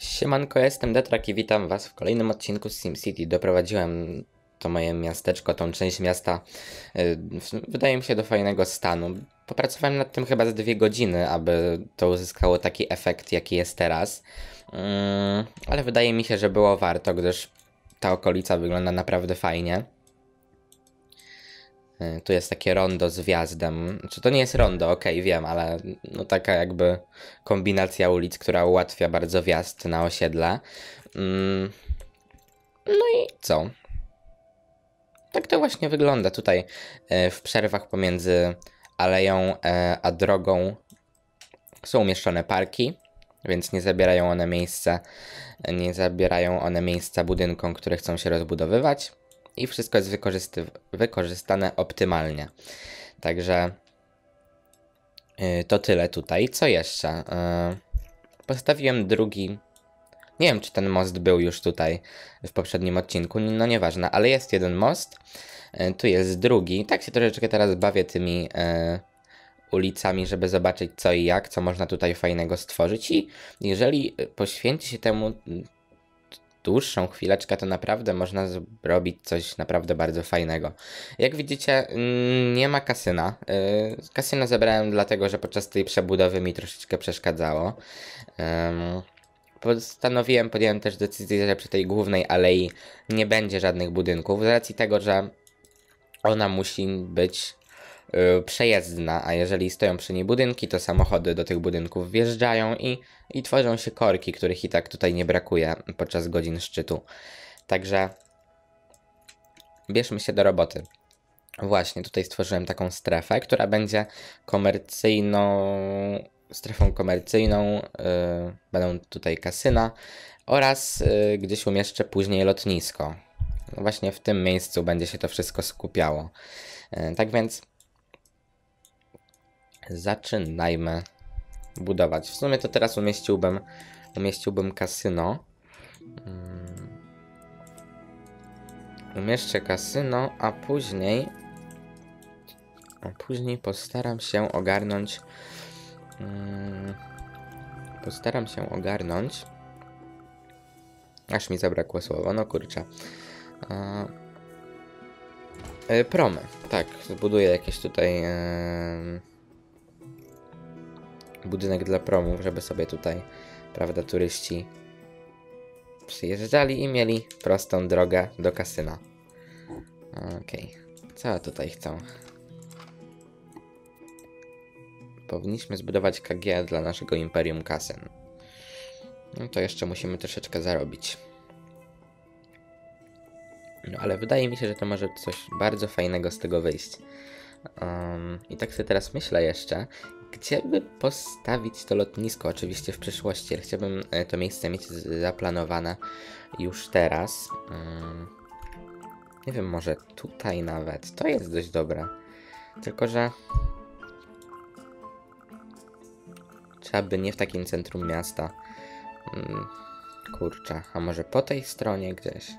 Siemanko, jestem Detrak i witam was w kolejnym odcinku z SimCity. Doprowadziłem to moje miasteczko, tą część miasta, y, wydaje mi się, do fajnego stanu. Popracowałem nad tym chyba z dwie godziny, aby to uzyskało taki efekt, jaki jest teraz. Mm, ale wydaje mi się, że było warto, gdyż ta okolica wygląda naprawdę fajnie. Y, Tu jest takie rondo z wjazdem. Czy to nie jest rondo? Okej, wiem, ale no taka jakby kombinacja ulic, która ułatwia bardzo wjazd na osiedle. Mm, No i co? Tak to właśnie wygląda tutaj e, w przerwach pomiędzy aleją e, a drogą są umieszczone parki, więc nie zabierają one miejsca, nie zabierają one miejsca budynkom, które chcą się rozbudowywać i wszystko jest wykorzystane optymalnie. Także y, to tyle tutaj. Co jeszcze? Y, Postawiłem drugi. Nie wiem, czy ten most był już tutaj w poprzednim odcinku, no nieważne, ale jest jeden most. Y, Tu jest drugi. Tak się troszeczkę teraz bawię tymi y, ulicami, żeby zobaczyć co i jak, co można tutaj fajnego stworzyć. I jeżeli poświęci się temu dłuższą chwileczkę, to naprawdę można zrobić coś naprawdę bardzo fajnego. Jak widzicie, mm, nie ma kasyna. Y, Kasyno zebrałem dlatego, że podczas tej przebudowy mi troszeczkę przeszkadzało. Postanowiłem, podjąłem też decyzję, że przy tej głównej alei nie będzie żadnych budynków, z racji tego, że ona musi być przejezdna, a jeżeli stoją przy niej budynki, to samochody do tych budynków wjeżdżają i, i tworzą się korki, których i tak tutaj nie brakuje podczas godzin szczytu. Także bierzmy się do roboty. Właśnie, tutaj stworzyłem taką strefę, która będzie komercyjną, strefą komercyjną. Yy, będą tutaj kasyna oraz yy, gdzieś umieszczę później lotnisko. No Właśnie w tym miejscu będzie się to wszystko skupiało. Yy, tak więc zaczynajmy budować. W sumie to teraz umieściłbym, umieściłbym kasyno. Mm. Umieszczę kasyno, a później. A później postaram się ogarnąć. Mm, postaram się ogarnąć. Aż mi zabrakło słowa, no kurczę. E, promy, tak, zbuduję jakieś tutaj. Budynek dla promów, żeby sobie tutaj, prawda, turyści przyjeżdżali i mieli prostą drogę do kasyna. Okej, co tutaj chcą? Powinniśmy zbudować KG dla naszego Imperium Kasyn. No to jeszcze musimy troszeczkę zarobić. No ale wydaje mi się, że to może coś bardzo fajnego z tego wyjść. Um, I tak sobie teraz myślę jeszcze, gdzie by postawić to lotnisko, oczywiście w przyszłości. Chciałbym e, to miejsce mieć zaplanowane już teraz. Mm, Nie wiem, może tutaj nawet. To jest dość dobre. Tylko, że trzeba by nie w takim centrum miasta. Mm, Kurczę, a może po tej stronie gdzieś?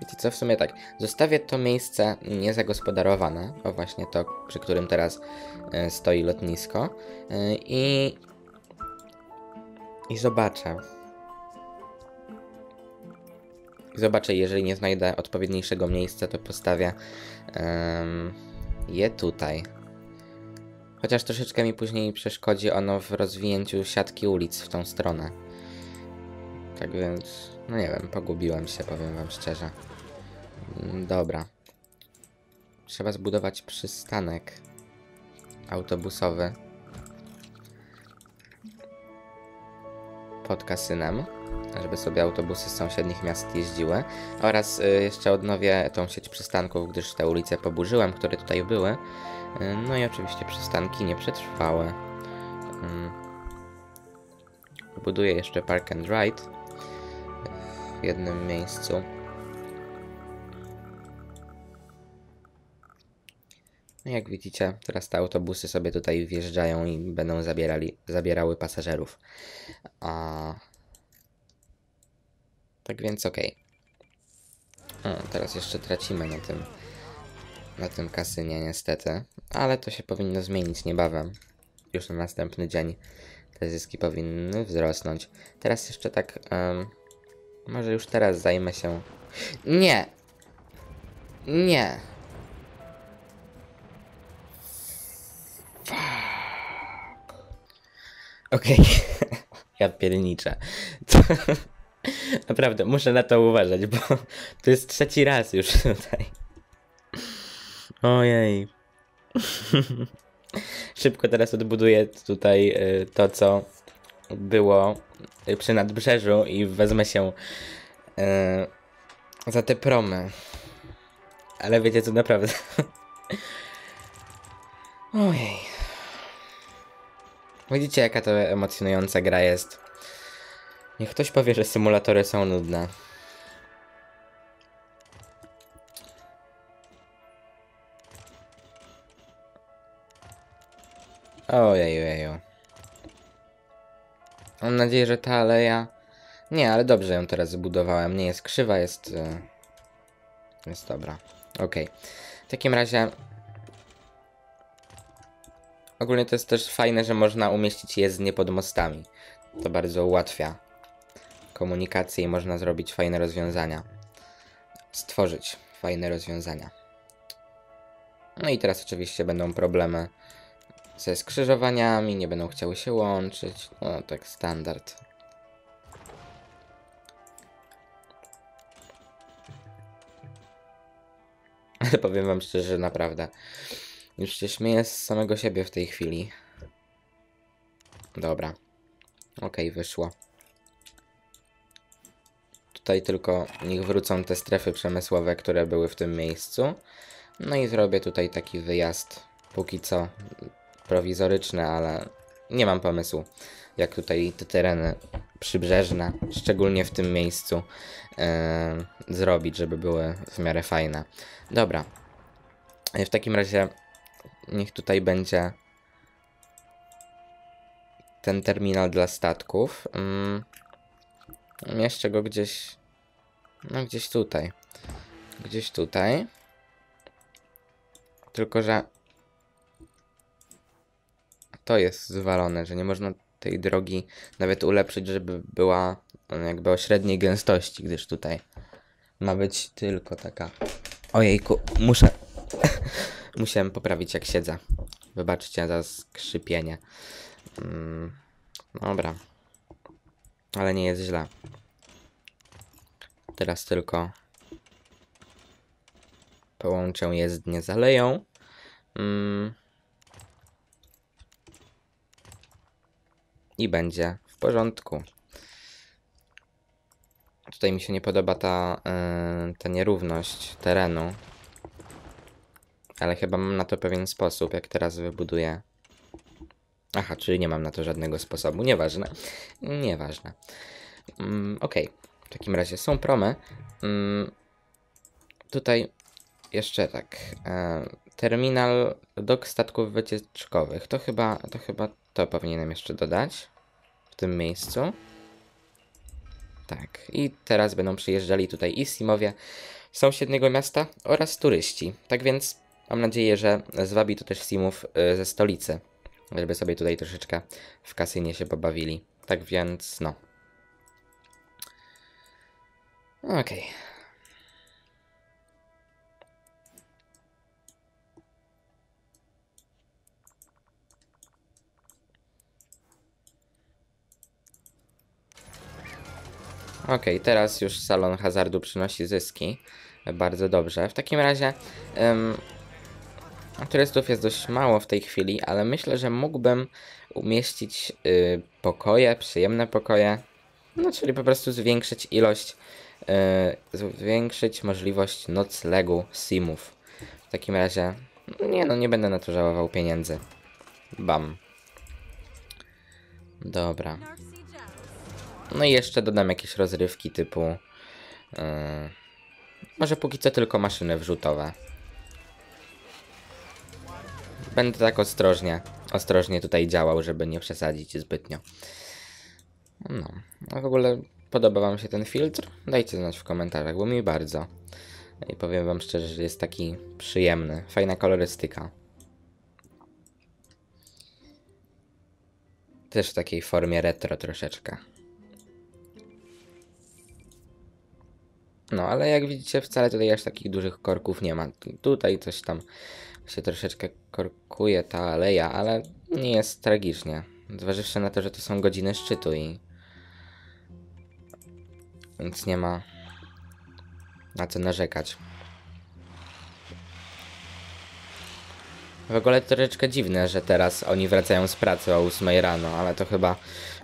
Wiecie co, w sumie tak, zostawię to miejsce niezagospodarowane, o właśnie to, przy którym teraz e, stoi lotnisko e, i i zobaczę. Zobaczę, jeżeli nie znajdę odpowiedniejszego miejsca, to postawię je tutaj. Chociaż troszeczkę mi później przeszkodzi ono w rozwinięciu siatki ulic w tą stronę. Tak więc, no nie wiem, pogubiłem się, powiem wam szczerze. Mm, Dobra. Trzeba zbudować przystanek autobusowy pod kasynem, żeby sobie autobusy z sąsiednich miast jeździły. Oraz y, jeszcze odnowię tą sieć przystanków, gdyż te ulice poburzyłem, które tutaj były. Y, no i oczywiście przystanki nie przetrwały. Ym. Buduję jeszcze Park and Ride w jednym miejscu. No jak widzicie, teraz te autobusy sobie tutaj wjeżdżają i będą zabierali, zabierały pasażerów. A... Tak więc okej. O, Teraz jeszcze tracimy na tym na tym kasynie niestety, ale to się powinno zmienić niebawem. już na następny dzień te zyski powinny wzrosnąć. Teraz jeszcze tak. em, może już teraz zajmę się. Nie! Nie! Okej. ja pierniczę. Naprawdę, muszę na to uważać, bo to jest trzeci raz już tutaj. Ojej. Szybko teraz odbuduję tutaj y, to, co było przy nadbrzeżu i wezmę się y, za te promy. Ale wiecie co, naprawdę. Ojej. Widzicie, jaka to emocjonująca gra jest. Niech ktoś powie, że symulatory są nudne. Ojej, ojeju. Mam nadzieję, że ta aleja... Nie, ale dobrze ją teraz zbudowałem. Nie jest krzywa, jest... y, Jest dobra. Okej. W takim razie... Ogólnie to jest też fajne, że można umieścić jezdnie pod mostami. To bardzo ułatwia komunikację i można zrobić fajne rozwiązania. Stworzyć fajne rozwiązania. No i teraz oczywiście będą problemy ze skrzyżowaniami, nie będą chciały się łączyć. No tak standard. Ale powiem wam szczerze, naprawdę. Już się śmieję z samego siebie w tej chwili. Dobra. Okej, wyszło. Tutaj tylko niech wrócą te strefy przemysłowe, które były w tym miejscu. No i zrobię tutaj taki wyjazd. Póki co prowizoryczny, ale nie mam pomysłu, jak tutaj te tereny przybrzeżne, szczególnie w tym miejscu, e, zrobić, żeby były w miarę fajne. Dobra. E, W takim razie niech tutaj będzie ten terminal dla statków. Mm, Mieszczę go gdzieś, no gdzieś tutaj. Gdzieś tutaj. Tylko, że to jest zwalone, że nie można tej drogi nawet ulepszyć, żeby była mm, jakby o średniej gęstości, gdyż tutaj ma być tylko taka. Ojejku, muszę. Musiałem poprawić jak siedzę. Wybaczcie za skrzypienie. Mm, dobra. Ale nie jest źle. Teraz tylko połączę jezdnię z aleją. Mm. I będzie w porządku. Tutaj mi się nie podoba ta, yy, ta nierówność terenu. Ale chyba mam na to pewien sposób, jak teraz wybuduję. Aha, czyli nie mam na to żadnego sposobu. Nieważne. Nieważne. Mm, Okej. W takim razie są promy. Mm, tutaj jeszcze tak. E, terminal dok statków wycieczkowych. To chyba, to chyba to powinienem jeszcze dodać. W tym miejscu. Tak. I teraz będą przyjeżdżali tutaj i Simowie z sąsiedniego miasta oraz turyści. Tak więc mam nadzieję, że zwabi to też Simów y, ze stolicy. Żeby sobie tutaj troszeczkę w kasynie się pobawili. Tak więc no. Okej. Okej, teraz już salon hazardu przynosi zyski. Bardzo dobrze. W takim razie em, turystów jest dość mało w tej chwili, ale myślę, że mógłbym umieścić y, pokoje, przyjemne pokoje. No, czyli po prostu zwiększyć ilość, y, zwiększyć możliwość noclegu simów. W takim razie, nie no, nie będę na to żałował pieniędzy. Bam. Dobra. No i jeszcze dodam jakieś rozrywki typu. Yy, może póki co tylko maszyny wrzutowe. Będę tak ostrożnie, ostrożnie tutaj działał, żeby nie przesadzić zbytnio. No, a w ogóle podoba Wam się ten filtr? Dajcie znać w komentarzach, bo mi bardzo. I powiem Wam szczerze, że jest taki przyjemny, fajna kolorystyka. Też w takiej formie retro troszeczkę. No, ale jak widzicie, wcale tutaj aż takich dużych korków nie ma. Tutaj coś tam się troszeczkę korkuje ta aleja, ale nie jest tragicznie. Zważywszy na to, że to są godziny szczytu i... Więc nie ma na co narzekać. W ogóle troszeczkę dziwne, że teraz oni wracają z pracy o 8 rano, ale to chyba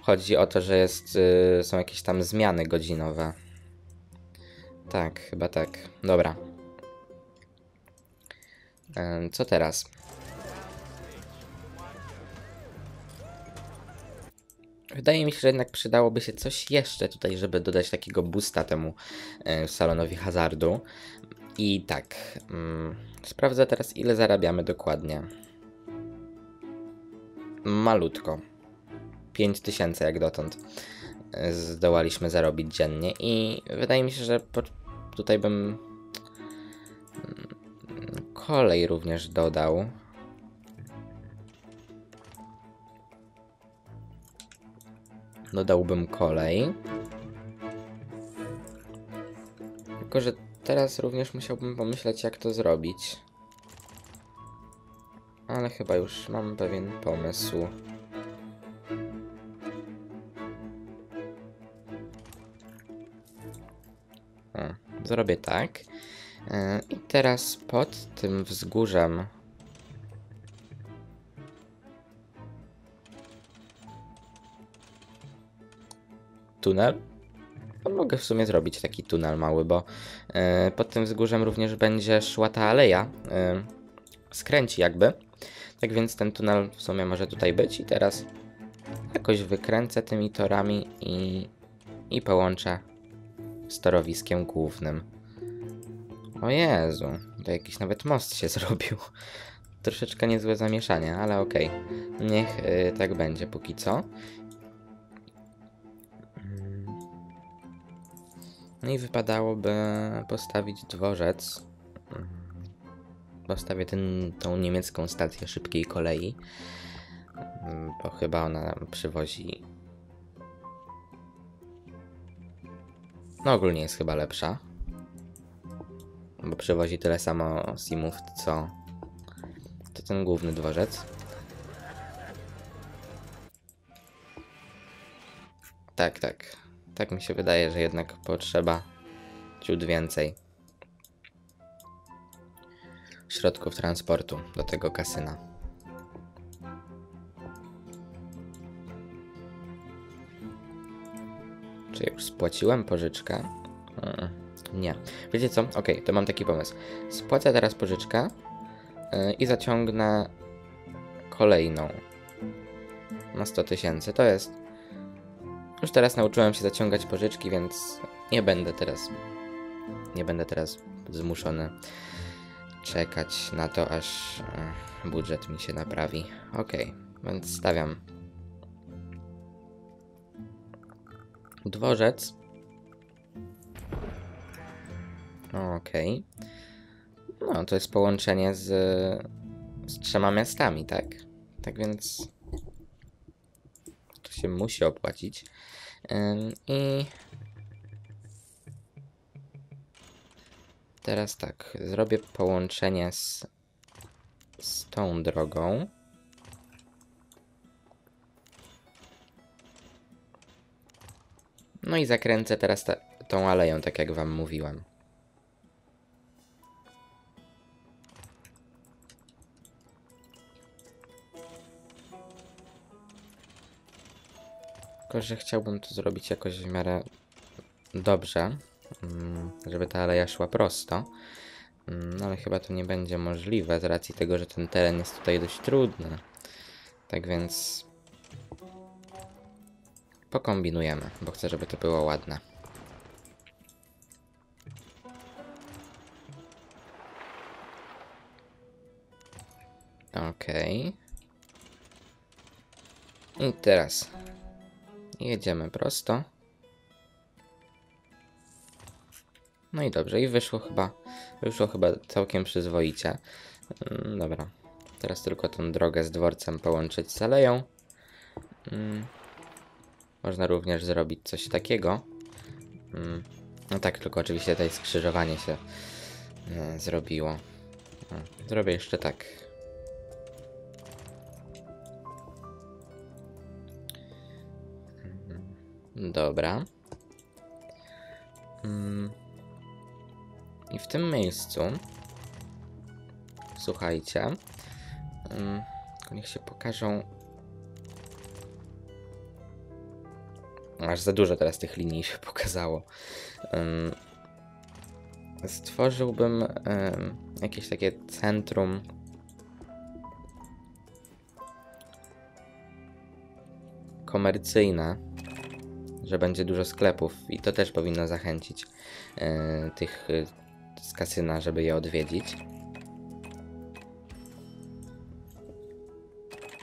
chodzi o to, że jest, y, są jakieś tam zmiany godzinowe. Tak, chyba tak. Dobra. Co teraz? Wydaje mi się, że jednak przydałoby się coś jeszcze tutaj, żeby dodać takiego boosta temu e, salonowi hazardu. I tak, mm, sprawdzę teraz ile zarabiamy dokładnie. Malutko. 5000 jak dotąd e, zdołaliśmy zarobić dziennie i wydaje mi się, że tutaj bym mm, kolej również dodał. Dodałbym kolej. Tylko, że teraz również musiałbym pomyśleć, jak to zrobić. Ale chyba już mam pewien pomysł. Zrobię tak. E, I teraz pod tym wzgórzem tunel. To mogę w sumie zrobić taki tunel mały, bo e, pod tym wzgórzem również będzie szła ta aleja. e, skręci jakby. Tak więc ten tunel w sumie może tutaj być i teraz jakoś wykręcę tymi torami i, i połączę z torowiskiem głównym. O Jezu, to jakiś nawet most się zrobił. Troszeczkę niezłe zamieszanie, ale okej. Niech y, tak będzie póki co. No i wypadałoby postawić dworzec. Postawię ten, tą niemiecką stację szybkiej kolei. Bo chyba ona przywozi. No ogólnie jest chyba lepsza. Bo przywozi tyle samo simów, co to ten główny dworzec. Tak, tak. Tak mi się wydaje, że jednak potrzeba ciut więcej środków transportu do tego kasyna. Już spłaciłem pożyczkę? Mm, Nie. Wiecie co? Okej, to mam taki pomysł. Spłacę teraz pożyczkę yy, i zaciągnę kolejną na 100 tysięcy. To jest. Już teraz nauczyłem się zaciągać pożyczki, więc nie będę teraz. Nie będę teraz zmuszony czekać na to, aż e, budżet mi się naprawi. Okej, więc stawiam dworzec. Okej. No, to jest połączenie z, z trzema miastami, tak? Tak więc to się musi opłacić. I teraz tak, zrobię połączenie z, z tą drogą. No i zakręcę teraz tą aleją, tak jak wam mówiłem. Tylko, że chciałbym to zrobić jakoś w miarę dobrze, mm, żeby ta aleja szła prosto. No ale chyba to nie będzie możliwe z racji tego, że ten teren jest tutaj dość trudny. Tak więc pokombinujemy, bo chcę, żeby to było ładne. Okej. I teraz jedziemy prosto. No i dobrze, i wyszło chyba, wyszło chyba całkiem przyzwoicie. Mm, Dobra, teraz tylko tą drogę z dworcem połączyć z aleją. Mm. Można również zrobić coś takiego. Mm. No tak, tylko oczywiście tutaj skrzyżowanie się e, zrobiło. O, Zrobię jeszcze tak. Mhm. Dobra. Mm. I w tym miejscu. Słuchajcie. Mm, niech się pokażą. Aż za dużo teraz tych linii się pokazało. Ym, stworzyłbym ym, jakieś takie centrum. Komercyjne, że będzie dużo sklepów i to też powinno zachęcić yy, tych yy, z kasyna, żeby je odwiedzić.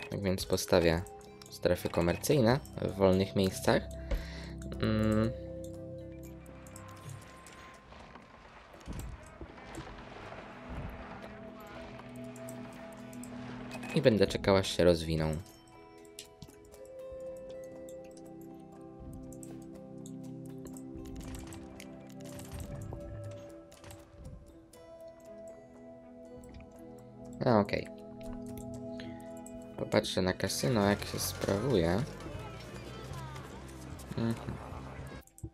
Tak więc postawię strefy komercyjne w wolnych miejscach. Mm. I będę czekał aż się rozwiną. A okej. Popatrzę na kasyno, jak się sprawuje. Mhm.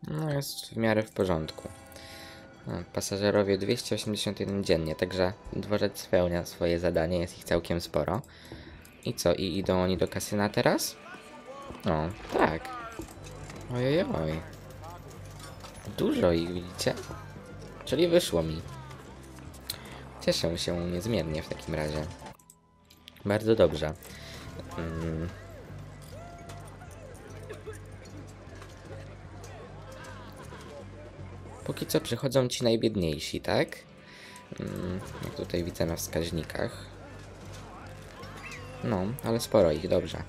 No jest w miarę w porządku. No, pasażerowie 281 dziennie, także dworzec spełnia swoje zadanie, jest ich całkiem sporo. I co, i idą oni do kasyna teraz? No, tak. Ojej, oj. Dużo ich, widzicie? Czyli wyszło mi. Cieszę się niezmiernie w takim razie. Bardzo dobrze. Mm. Póki co przychodzą ci najbiedniejsi, tak? Mm, jak tutaj widzę na wskaźnikach. No, ale sporo ich, dobrze.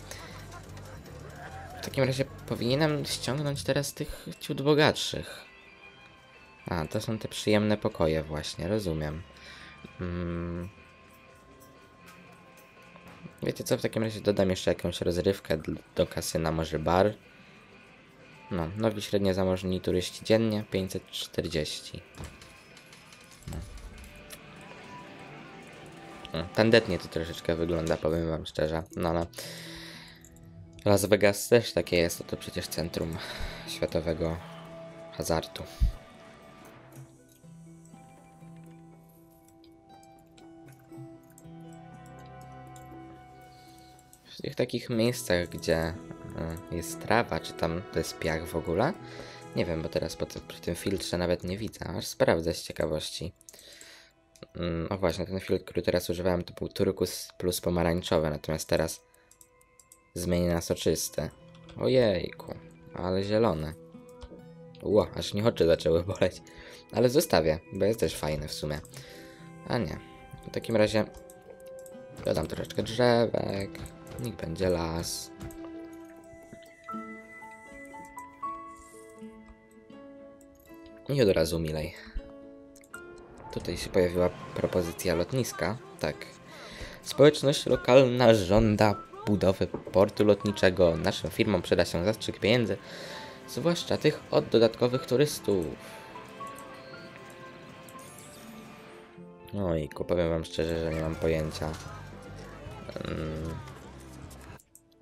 W takim razie powinienem ściągnąć teraz tych ciut bogatszych. A, to są te przyjemne pokoje właśnie, rozumiem. Mm. Wiecie co, w takim razie dodam jeszcze jakąś rozrywkę do kasyna, może bar. No, nowi średnio zamożni turyści dziennie 540. No. No, Tandetnie to troszeczkę wygląda, powiem wam szczerze. No, no. Las Vegas też takie jest, to, to przecież centrum światowego hazardu. W tych takich miejscach, gdzie jest trawa, czy tam to jest piach w ogóle. Nie wiem, bo teraz po tym, filtrze nawet nie widzę, aż sprawdzę z ciekawości. Mm, o właśnie, ten filtr, który teraz używałem, to był turkus plus pomarańczowy, natomiast teraz zmieni na soczysty. Ojejku, ale zielone. Ło, aż mi oczy zaczęły boleć. Ale zostawię, bo jest też fajny w sumie. A nie. W takim razie dodam troszeczkę drzewek. Niech będzie las. I od razu milej. Tutaj się pojawiła propozycja lotniska. Tak. Społeczność lokalna żąda budowy portu lotniczego. Naszym firmom przyda się zastrzyk pieniędzy, zwłaszcza tych od dodatkowych turystów. Ojku, powiem wam szczerze, że nie mam pojęcia. Mm,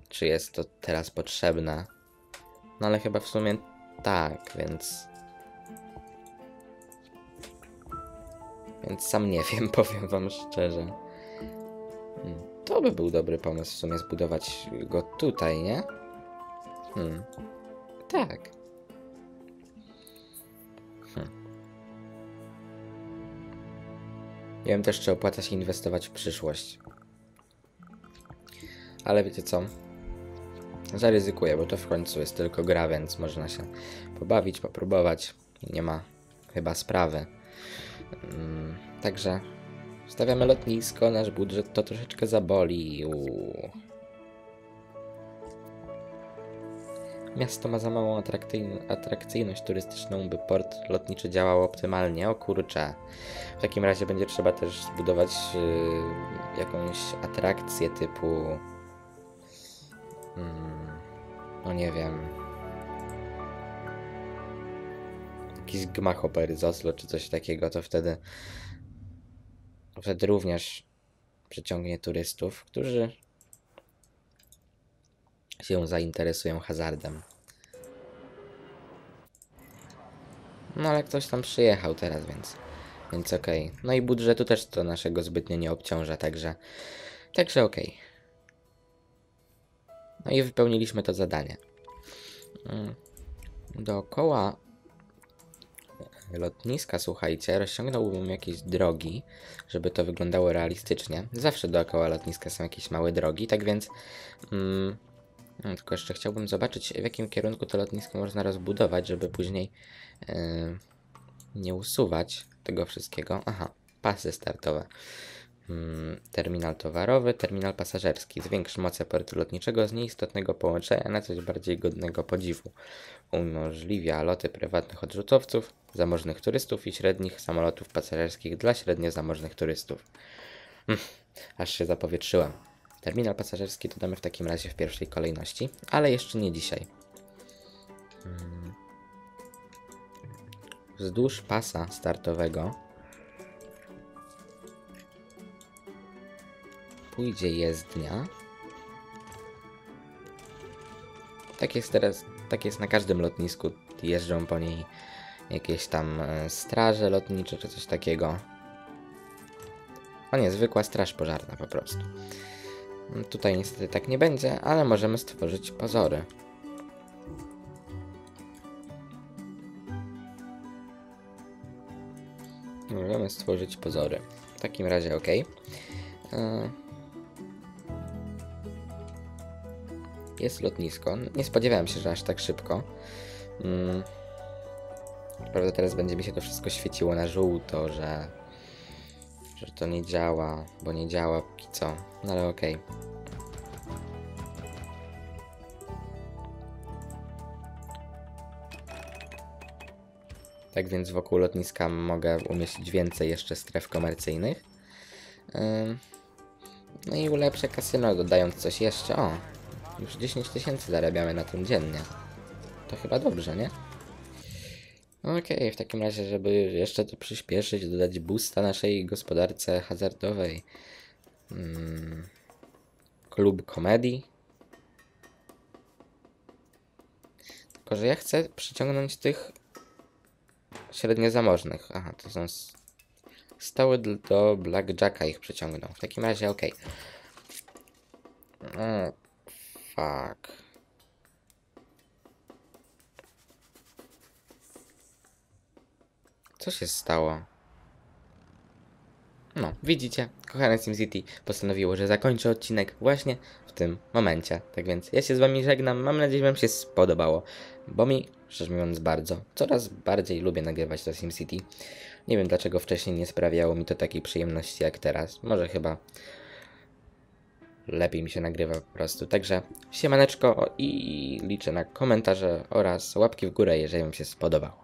czy jest to teraz potrzebne? No ale chyba w sumie tak, więc. Więc sam nie wiem, powiem wam szczerze. Hmm, To by był dobry pomysł w sumie zbudować go tutaj, nie? Hmm. Tak. Hmm. Nie wiem też, czy opłaca się inwestować w przyszłość. Ale wiecie co? Zaryzykuję, bo to w końcu jest tylko gra, więc można się pobawić, popróbować. Nie ma chyba sprawy. Mm, także stawiamy lotnisko, nasz budżet to troszeczkę zaboli. Uuu. Miasto ma za małą atrakcyjn- atrakcyjność turystyczną, by port lotniczy działał optymalnie. O kurczę. W takim razie będzie trzeba też zbudować yy, jakąś atrakcję typu. Mm, nie wiem. Jakiś gmach opery z Oslo czy coś takiego, to wtedy. Wtedy również przyciągnie turystów, którzy się zainteresują hazardem. No ale ktoś tam przyjechał teraz, więc, więc okej. No i budżetu też to naszego zbytnio nie obciąża, także, także okej. No i wypełniliśmy to zadanie. Mm. Dookoła lotniska, słuchajcie, rozciągnąłbym jakieś drogi, żeby to wyglądało realistycznie. Zawsze dookoła lotniska są jakieś małe drogi, tak więc. Mm, no, tylko jeszcze chciałbym zobaczyć, w jakim kierunku to lotnisko można rozbudować, żeby później yy, nie usuwać tego wszystkiego. Aha, pasy startowe. Mm, terminal towarowy, terminal pasażerski. Zwiększ moce portu lotniczego z nieistotnego połączenia na coś bardziej godnego podziwu. Umożliwia loty prywatnych odrzutowców, zamożnych turystów i średnich samolotów pasażerskich dla średnio zamożnych turystów. Hm, aż się zapowietrzyłem. Terminal pasażerski dodamy w takim razie w pierwszej kolejności, ale jeszcze nie dzisiaj. Mm. Wzdłuż pasa startowego pójdzie jezdnia. Tak jest teraz, tak jest na każdym lotnisku. Jeżdżą po niej jakieś tam e, straże lotnicze czy coś takiego. O nie, zwykła straż pożarna po prostu. Mm, Tutaj niestety tak nie będzie, ale możemy stworzyć pozory. Możemy stworzyć pozory. W takim razie ok. Jest lotnisko. Nie spodziewałem się, że aż tak szybko. Mm. Prawda, teraz będzie mi się to wszystko świeciło na żółto, że, że to nie działa, bo nie działa póki co. No ale okej. Tak więc wokół lotniska mogę umieścić więcej jeszcze stref komercyjnych. No i ulepszę kasyno, dodając coś jeszcze. O, już 10 tysięcy zarabiamy na tym dziennie. To chyba dobrze, nie? Okej, w takim razie, żeby jeszcze to przyspieszyć, dodać boosta naszej gospodarce hazardowej. Mm, klub komedii. Tylko, że ja chcę przyciągnąć tych średnio zamożnych. Aha, to są s- stoły dl- do Blackjacka ich przyciągną. W takim razie okej. O, fuck. Co się stało? No, widzicie, kochane SimCity postanowiło, że zakończy odcinek właśnie w tym momencie. Tak więc ja się z wami żegnam, mam nadzieję, że wam się spodobało, bo mi, szczerze mówiąc, bardzo, coraz bardziej lubię nagrywać to SimCity. Nie wiem dlaczego wcześniej nie sprawiało mi to takiej przyjemności jak teraz. Może chyba lepiej mi się nagrywa po prostu. Także siemaneczko i liczę na komentarze oraz łapki w górę, jeżeli wam się spodobało.